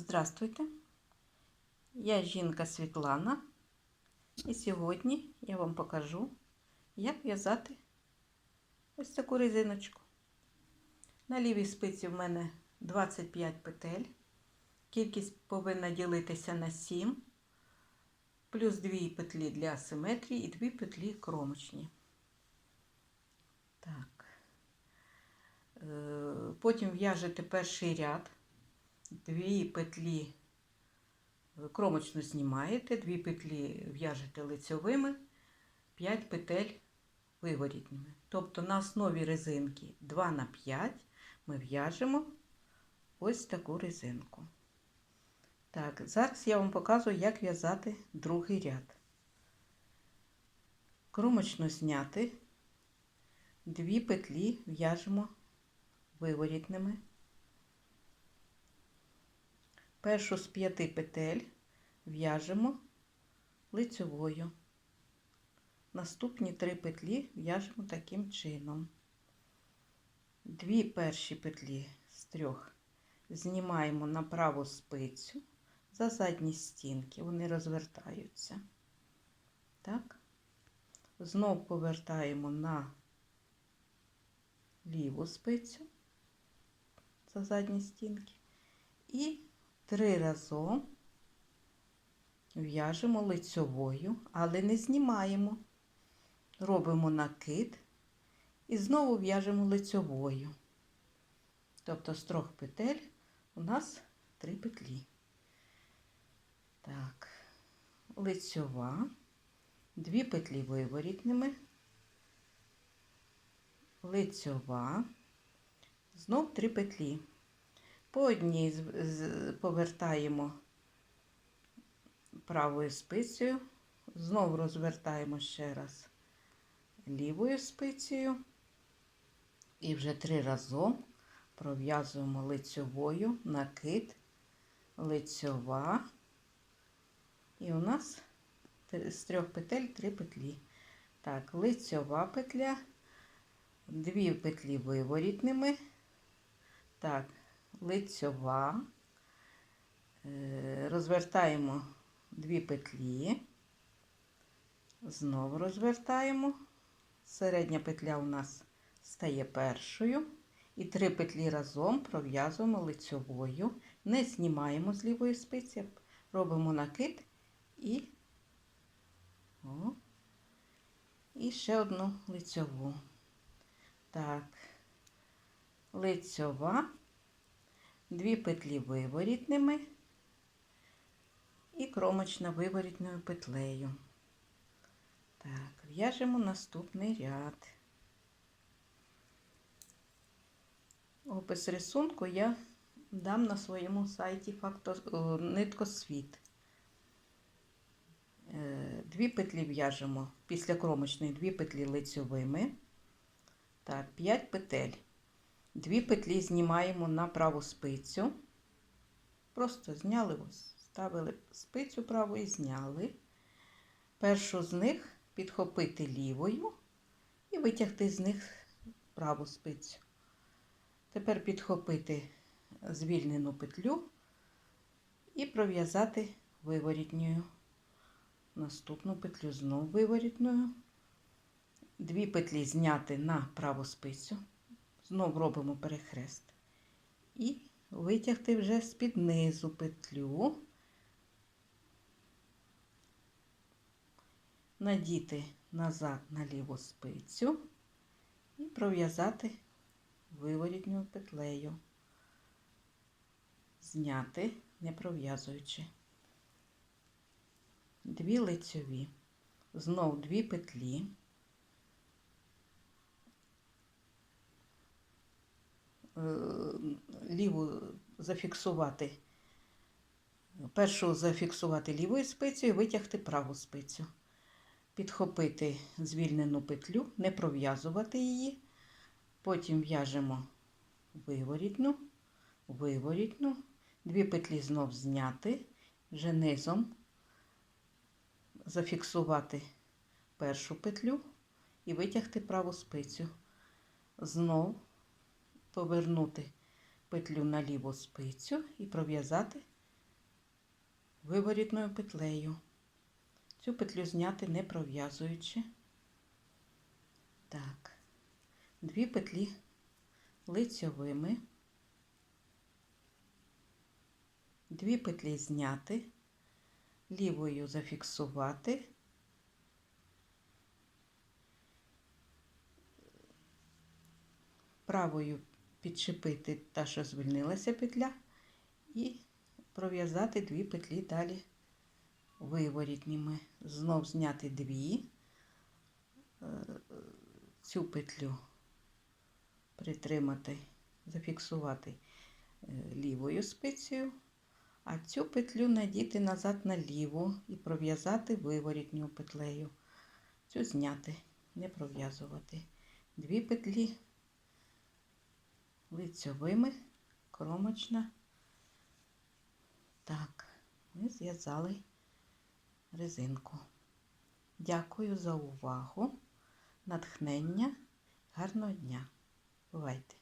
Здравствуйте! Я жінка Світлана, і сьогодні я вам покажу, як в'язати ось таку резиночку. На лівій спиці в мене 25 петель. Кількість повинна ділитися на 7, плюс 2 петлі для асиметрії і 2 петлі кромочні. Так. Е, Потім в'яжете перший ряд, дві петлі кромочну знімаєте, дві петлі в'яжете лицьовими, 5 петель виворітними. Тобто на основі резинки 2 на 5 ми в'яжемо ось таку резинку. Так, зараз я вам показую, як в'язати другий ряд. Кромочно зняти, дві петлі в'яжемо виворітними. Першу з п'яти петель в'яжемо лицьовою. Наступні три петлі в'яжемо таким чином. Дві перші петлі з трьох знімаємо на праву спицю за задні стінки, вони розвертаються. Так. Знов повертаємо на ліву спицю за задні стінки і три разом в'яжемо лицьовою, але не знімаємо. Робимо накид і знову в'яжемо лицьовою. Тобто з трьох петель у нас три петлі. Так, лицьова, дві петлі виворітними, лицьова, знов три петлі. По одній повертаємо правою спицею, знову розвертаємо ще раз лівою спицею. І вже три разом пров'язуємо лицьовою накид, лицьова, і у нас з трьох петель три петлі. Так, лицьова петля, дві петлі виворітними. Так, лицьова, розвертаємо дві петлі, знову розвертаємо. Середня петля у нас стає першою. І три петлі разом пров'язуємо лицьовою, не знімаємо з лівої спиці, робимо накид і о, і ще одну лицьову. Так, лицьова, дві петлі виворітними і кромочна виворітною петлею. Так, в'яжемо наступний ряд. Опис рисунку я дам на своєму сайті фактор, ниткосвіт. Дві петлі в'яжемо після кромочної дві петлі лицьовими. Так, 5 петель. Дві петлі знімаємо на праву спицю. Просто зняли, ось, ставили спицю праву і зняли. Першу з них підхопити лівою і витягти з них праву спицю. Тепер підхопити звільнену петлю і пров'язати виворітньою. Наступну петлю знову виворітною. Дві петлі зняти на праву спицю. Знову робимо перехрест. І витягти вже з-під низу петлю, надіти назад на ліву спицю і пров'язати виворітньою петлею, зняти, не пров'язуючи. Дві лицьові, знов дві петлі. Ліву зафіксувати, першу зафіксувати лівою спицею витягти праву спицю, підхопити звільнену петлю, не пров'язувати її. Потім в'яжемо виворітну, виворітну, дві петлі знов зняти, вже низом зафіксувати першу петлю і витягти праву спицю. Знов повернути петлю на ліву спицю і пров'язати виворітною петлею. Цю петлю зняти не пров'язуючи. Так, дві петлі лицьовими, дві петлі зняти, лівою зафіксувати, правою підчепити та, що звільнилася петля, і пров'язати дві петлі далі виворітніми. Знов зняти дві, е, цю петлю притримати, зафіксувати е, лівою спицею, а цю петлю надіти назад на ліву і пров'язати виворітню петлею. Цю зняти, не пров'язувати. Дві петлі лицьовими, кромочна. Так, ми зв'язали резинку. Дякую за увагу, натхнення, гарного дня. Бувайте!